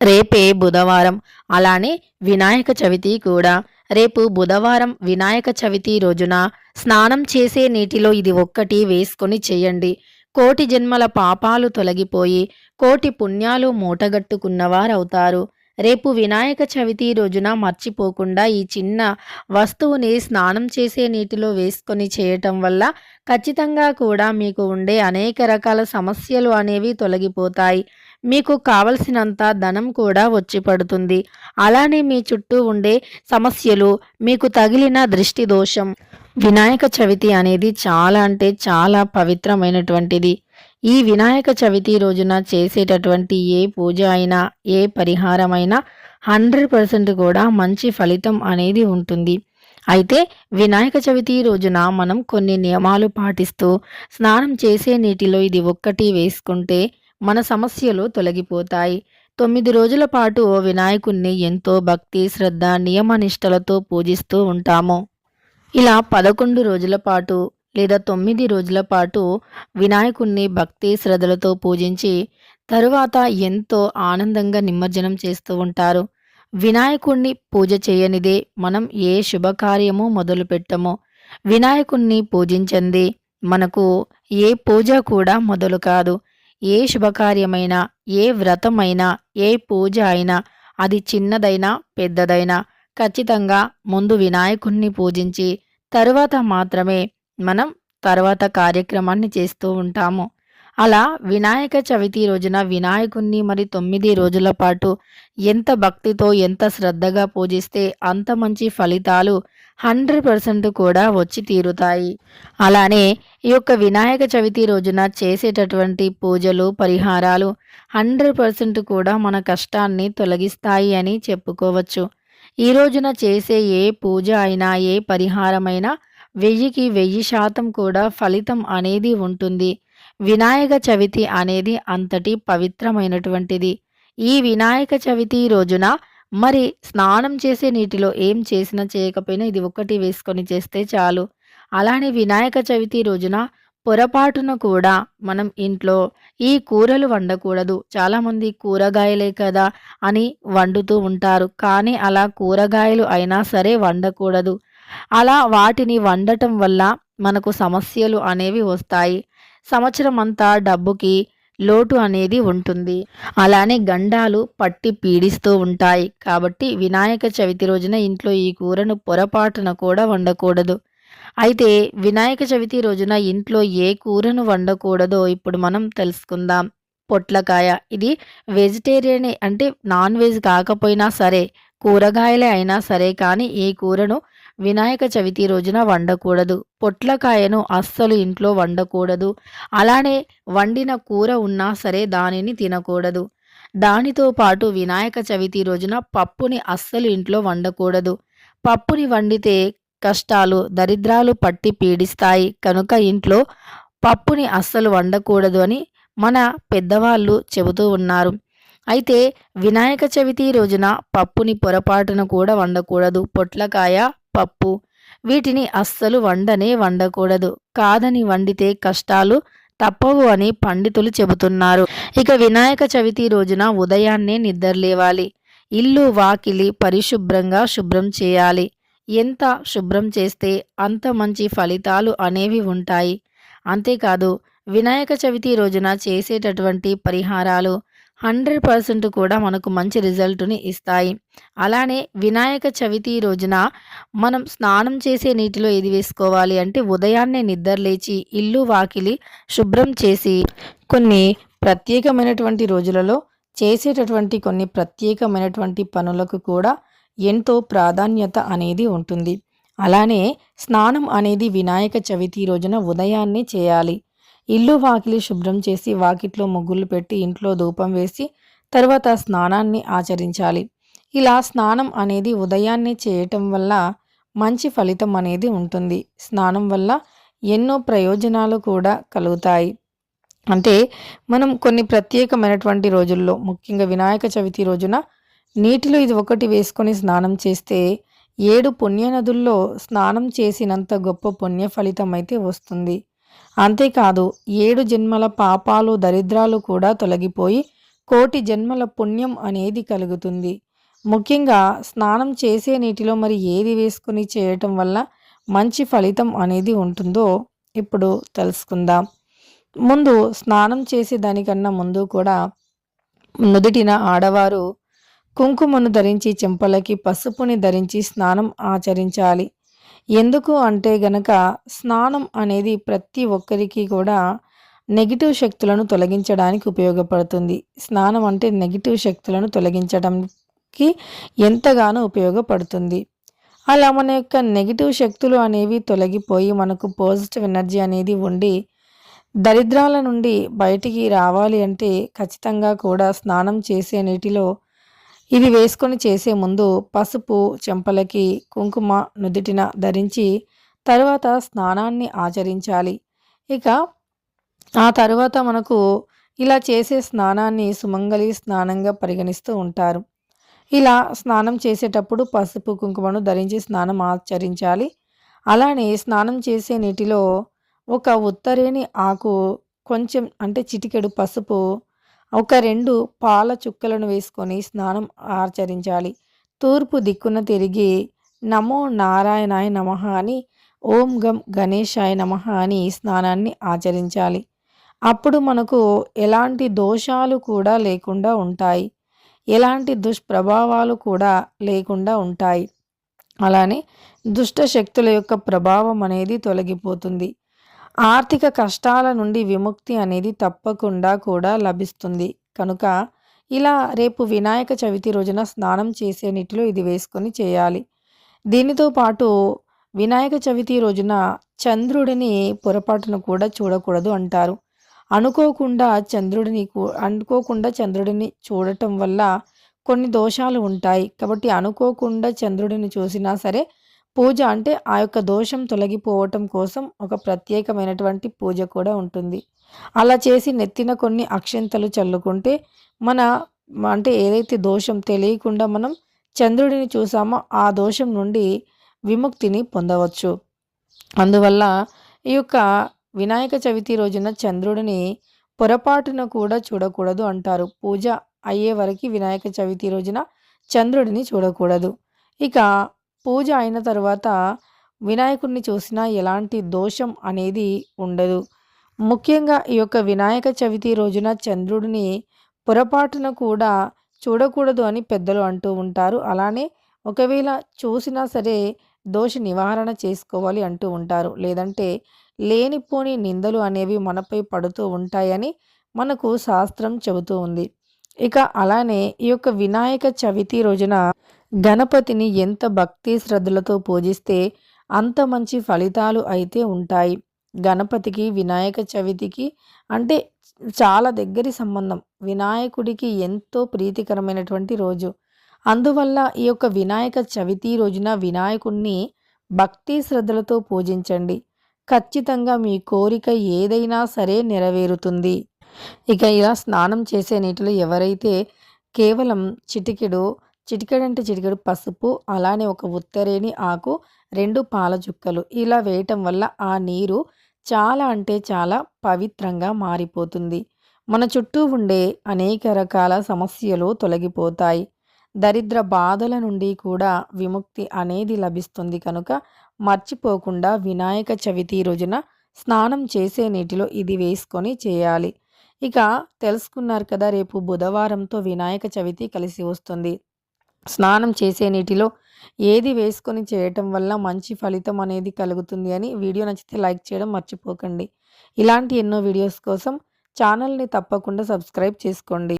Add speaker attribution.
Speaker 1: రేపే బుధవారం. అలానే వినాయక చవితి కూడా. రేపు బుధవారం వినాయక చవితి రోజున స్నానం చేసే నీటిలో ఇది ఒక్కటి వేసుకొని చేయండి. కోటి జన్మల పాపాలు తొలగిపోయి కోటి పుణ్యాలు మూటగట్టుకున్నవారవుతారు. రేపు వినాయక చవితి రోజున మర్చిపోకుండా ఈ చిన్న వస్తువుని స్నానం చేసే నీటిలో వేసుకొని చేయటం వల్ల ఖచ్చితంగా కూడా మీకు ఉండే అనేక రకాల సమస్యలు అనేవి తొలగిపోతాయి. మీకు కావలసినంత ధనం కూడా వచ్చి పడుతుంది. అలానే మీ చుట్టూ ఉండే సమస్యలు మీకు తగిలిన దృష్టి దోషం వినాయక చవితి అనేది చాలా అంటే చాలా పవిత్రమైనటువంటిది. ఈ వినాయక చవితి రోజున చేసేటటువంటి ఏ పూజ అయినా ఏ పరిహారమైనా హండ్రెడ్ పర్సెంట్ కూడా మంచి ఫలితం అనేది ఉంటుంది. అయితే వినాయక చవితి రోజున మనం కొన్ని నియమాలు పాటిస్తూ స్నానం చేసే నీటిలో ఇది ఒక్కటి వేసుకుంటే మన సమస్యలు తొలగిపోతాయి. తొమ్మిది రోజుల పాటు వినాయకుణ్ణి ఎంతో భక్తి శ్రద్ధ నియమనిష్టలతో పూజిస్తూ ఉంటాము. ఇలా పదకొండు రోజుల పాటు లేదా తొమ్మిది రోజుల పాటు వినాయకుణ్ణి భక్తి శ్రద్ధలతో పూజించి తరువాత ఎంతో ఆనందంగా నిమజ్జనం చేస్తూ ఉంటారు. వినాయకుణ్ణి పూజ చేయనిదే మనం ఏ శుభకార్యము మొదలు పెట్టము. వినాయకుణ్ణి పూజించండి మనకు ఏ పూజ కూడా మొదలు కాదు. ఏ శుభకార్యమైనా ఏ వ్రతమైనా ఏ పూజ అయినా అది చిన్నదైనా పెద్దదైనా ఖచ్చితంగా ముందు వినాయకుణ్ణి పూజించి తరువాత మాత్రమే మనం తర్వాత కార్యక్రమాన్ని చేస్తూ ఉంటాము. అలా వినాయక చవితి రోజున వినాయకుణ్ణి మరి తొమ్మిది రోజుల పాటు ఎంత భక్తితో ఎంత శ్రద్ధగా పూజిస్తే అంత మంచి ఫలితాలు హండ్రెడ్ పర్సెంట్ కూడా వచ్చి తీరుతాయి. అలానే ఈ యొక్క వినాయక చవితి రోజున చేసేటటువంటి పూజలు పరిహారాలు హండ్రెడ్ పర్సెంట్ కూడా మన కష్టాన్ని తొలగిస్తాయి అని చెప్పుకోవచ్చు. ఈ రోజున చేసే ఏ పూజ అయినా ఏ పరిహారమైనా వెయ్యికి వెయ్యి శాతం కూడా ఫలితం అనేది ఉంటుంది. వినాయక చవితి అనేది అంతటి పవిత్రమైనటువంటిది. ఈ వినాయక చవితి రోజున మరి స్నానం చేసే నీటిలో ఏం చేసినా చేయకపోయినా ఇది ఒక్కటి వేసుకొని చేస్తే చాలు. అలానే వినాయక చవితి రోజున పొరపాటున కూడా మనం ఇంట్లో ఈ కూరలు వండకూడదు. చాలామంది కూరగాయలే కదా అని వండుతూ ఉంటారు. కానీ అలా కూరగాయలు అయినా సరే వండకూడదు. అలా వాటిని వండటం వల్ల మనకు సమస్యలు అనేవి వస్తాయి. సంవత్సరం అంతా డబ్బుకి లోటు అనేది ఉంటుంది. అలానే గండాలు పట్టి పీడిస్తూ ఉంటాయి. కాబట్టి వినాయక చవితి రోజున ఇంట్లో ఈ కూరను పొరపాటున కూడా వండకూడదు. అయితే వినాయక చవితి రోజున ఇంట్లో ఏ కూరను వండకూడదో ఇప్పుడు మనం తెలుసుకుందాం. పొట్లకాయ. ఇది వెజిటేరియన్ అంటే నాన్ వెజ్ కాకపోయినా సరే కూరగాయలే అయినా సరే కానీ ఈ కూరను వినాయక చవితి రోజున వండకూడదు. పొట్లకాయను అస్సలు ఇంట్లో వండకూడదు. అలానే వండిన కూర ఉన్నా సరే దానిని తినకూడదు. దానితో పాటు వినాయక చవితి రోజున పప్పుని అస్సలు ఇంట్లో వండకూడదు. పప్పుని వండితే కష్టాలు దరిద్రాలు పట్టి పీడిస్తాయి. కనుక ఇంట్లో పప్పుని అస్సలు వండకూడదు అని మన పెద్దవాళ్ళు చెబుతూ ఉన్నారు. అయితే వినాయక చవితి రోజున పప్పుని పొరపాటున కూడా వండకూడదు. పొట్లకాయ పప్పు. వీటిని అస్సలు వండనే వండకూడదు. కాదని వండితే కష్టాలు తప్పవు అని పండితులు చెబుతున్నారు. ఇక వినాయక చవితి రోజున ఉదయాన్నే నిద్రలేవాలి. ఇల్లు వాకిలి పరిశుభ్రంగా శుభ్రం చేయాలి. ఎంత శుభ్రం చేస్తే అంత మంచి ఫలితాలు అనేవి ఉంటాయి. అంతేకాదు వినాయక చవితి రోజున చేసేటటువంటి పరిహారాలు హండ్రెడ్ పర్సెంట్ కూడా మనకు మంచి రిజల్ట్ని ఇస్తాయి. అలానే వినాయక చవితి రోజున మనం స్నానం చేసే నీటిలో ఏది వేసుకోవాలి అంటే ఉదయాన్నే నిద్ర లేచి ఇల్లు వాకిలి శుభ్రం చేసి కొన్ని ప్రత్యేకమైనటువంటి రోజులలో చేసేటటువంటి కొన్ని ప్రత్యేకమైనటువంటి పనులకు కూడా ఎంతో ప్రాధాన్యత అనేది ఉంటుంది. అలానే స్నానం అనేది వినాయక చవితి రోజున ఉదయాన్నే చేయాలి. ఇల్లు వాకిలి శుభ్రం చేసి వాకిట్లో ముగ్గులు పెట్టి ఇంట్లో ధూపం వేసి తర్వాత స్నానాన్ని ఆచరించాలి. ఇలా స్నానం అనేది ఉదయాన్నే చేయటం వల్ల మంచి ఫలితం అనేది ఉంటుంది. స్నానం వల్ల ఎన్నో ప్రయోజనాలు కూడా కలుగుతాయి. అంటే మనం కొన్ని ప్రత్యేకమైనటువంటి రోజుల్లో ముఖ్యంగా వినాయక చవితి రోజున నీటిలో ఇది ఒకటి వేసుకొని స్నానం చేస్తే ఏడు పుణ్యనదుల్లో స్నానం చేసినంత గొప్ప పుణ్య ఫలితం అయితే వస్తుంది. అంతేకాదు ఏడు జన్మల పాపాలు దరిద్రాలు కూడా తొలగిపోయి కోటి జన్మల పుణ్యం అనేది కలుగుతుంది. ముఖ్యంగా స్నానం చేసే నీటిలో మరి ఏది వేసుకుని చేయటం వల్ల మంచి ఫలితం అనేది ఉంటుందో ఇప్పుడు తెలుసుకుందాం. ముందు స్నానం చేసే దానికన్నా ముందు కూడా నుదుటిన ఆడవారు కుంకుమను ధరించి చెంపలకి పసుపుని ధరించి స్నానం ఆచరించాలి. ఎందుకు అంటే గనక స్నానం అనేది ప్రతి ఒక్కరికి కూడా నెగిటివ్ శక్తులను తొలగించడానికి ఉపయోగపడుతుంది. స్నానం అంటే నెగిటివ్ శక్తులను తొలగించడానికి ఎంతగానో ఉపయోగపడుతుంది. అలా మన యొక్క నెగిటివ్ శక్తులు అనేవి తొలగిపోయి మనకు పాజిటివ్ ఎనర్జీ అనేది ఉండి దరిద్రాల నుండి బయటికి రావాలి అంటే ఖచ్చితంగా కూడా స్నానం చేసే నీటిలో ఇది వేసుకొని చేసే ముందు పసుపు చెంపలకి కుంకుమ నుదిటిన ధరించి తర్వాత స్నానాన్ని ఆచరించాలి. ఇక ఆ తర్వాత మనకు ఇలా చేసే స్నానాన్ని సుమంగళి స్నానంగా పరిగణిస్తూ ఉంటారు. ఇలా స్నానం చేసేటప్పుడు పసుపు కుంకుమను ధరించి స్నానం ఆచరించాలి. అలానే స్నానం చేసే నీటిలో ఒక ఉత్తరేణి ఆకు కొంచెం అంటే చిటికెడు పసుపు ఒక రెండు పాల చుక్కలను వేసుకొని స్నానం ఆచరించాలి. తూర్పు దిక్కున తిరిగి నమో నారాయణాయ నమ అని ఓం గం గణేశాయ నమ అని స్నానాన్ని ఆచరించాలి. అప్పుడు మనకు ఎలాంటి దోషాలు కూడా లేకుండా ఉంటాయి. ఎలాంటి దుష్ప్రభావాలు కూడా లేకుండా ఉంటాయి. అలానే దుష్ట శక్తుల యొక్క ప్రభావం అనేది తొలగిపోతుంది. ఆర్థిక కష్టాల నుండి విముక్తి అనేది తప్పకుండా కూడా లభిస్తుంది. కనుక ఇలా రేపు వినాయక చవితి రోజున స్నానం చేసే నీటిలో ఇది వేసుకొని చేయాలి. దీనితో పాటు వినాయక చవితి రోజున చంద్రుడిని పొరపాటున కూడా చూడకూడదు అంటారు. అనుకోకుండా చంద్రుడిని అనుకోకుండా చంద్రుడిని చూడటం వల్ల కొన్ని దోషాలు ఉంటాయి. కాబట్టి అనుకోకుండా చంద్రుడిని చూసినా సరే పూజ అంటే ఆ యొక్క దోషం తొలగిపోవటం కోసం ఒక ప్రత్యేకమైనటువంటి పూజ కూడా ఉంటుంది. అలా చేసి నెత్తిన కొన్ని అక్షంతలు చల్లుకుంటే మన అంటే ఏదైతే దోషం తెలియకుండా మనం చంద్రుడిని చూసామో ఆ దోషం నుండి విముక్తిని పొందవచ్చు. అందువల్ల ఈ యొక్క వినాయక చవితి రోజున చంద్రుడిని పొరపాటున కూడా చూడకూడదు అంటారు. పూజ అయ్యే వరకు వినాయక చవితి రోజున చంద్రుడిని చూడకూడదు. ఇక పూజ అయిన తర్వాత వినాయకుడిని చూసినా ఎలాంటి దోషం అనేది ఉండదు. ముఖ్యంగా ఈ యొక్క వినాయక చవితి రోజున చంద్రుడిని పొరపాటున కూడా చూడకూడదు అని పెద్దలు అంటూ ఉంటారు. అలానే ఒకవేళ చూసినా సరే దోష నివారణ చేసుకోవాలి అంటూ ఉంటారు. లేదంటే లేనిపోని నిందలు అనేవి మనపై పడుతూ ఉంటాయని మనకు శాస్త్రం చెబుతూ ఉంది. ఇక అలానే ఈ యొక్క వినాయక చవితి రోజున గణపతిని ఎంత భక్తి శ్రద్ధలతో పూజిస్తే అంత మంచి ఫలితాలు అయితే ఉంటాయి. గణపతికి వినాయక చవితికి అంటే చాలా దగ్గరి సంబంధం. వినాయకుడికి ఎంతో ప్రీతికరమైనటువంటి రోజు. అందువల్ల ఈ యొక్క వినాయక చవితి రోజున వినాయకుణ్ణి భక్తి శ్రద్ధలతో పూజించండి. ఖచ్చితంగా మీ కోరిక ఏదైనా సరే నెరవేరుతుంది. ఇక ఇలా స్నానం చేసే నీటిలో ఎవరైతే కేవలం చిటికెడు చిటికెడంటే చిటికెడు పసుపు అలానే ఒక ఉత్తరేని ఆకు రెండు పాల చుక్కలు. ఇలా వేయటం వల్ల ఆ నీరు చాలా అంటే చాలా పవిత్రంగా మారిపోతుంది. మన చుట్టూ ఉండే అనేక రకాల సమస్యలు తొలగిపోతాయి. దరిద్ర బాధల నుండి కూడా విముక్తి అనేది లభిస్తుంది కనుక మర్చిపోకుండా వినాయక చవితి రోజున స్నానం చేసే నీటిలో ఇది వేసుకొని చేయాలి. ఇక తెలుసుకున్నారు కదా రేపు బుధవారంతో వినాయక చవితి కలిసి వస్తుంది. స్నానం చేసే నీటిలో ఏది వేసుకొని చేయటం వల్ల మంచి ఫలితం అనేది కలుగుతుంది అని వీడియో నచ్చితే లైక్ చేయడం మర్చిపోకండి. ఇలాంటి ఎన్నో వీడియోస్ కోసం ఛానల్ని తప్పకుండా సబ్స్క్రైబ్ చేసుకోండి.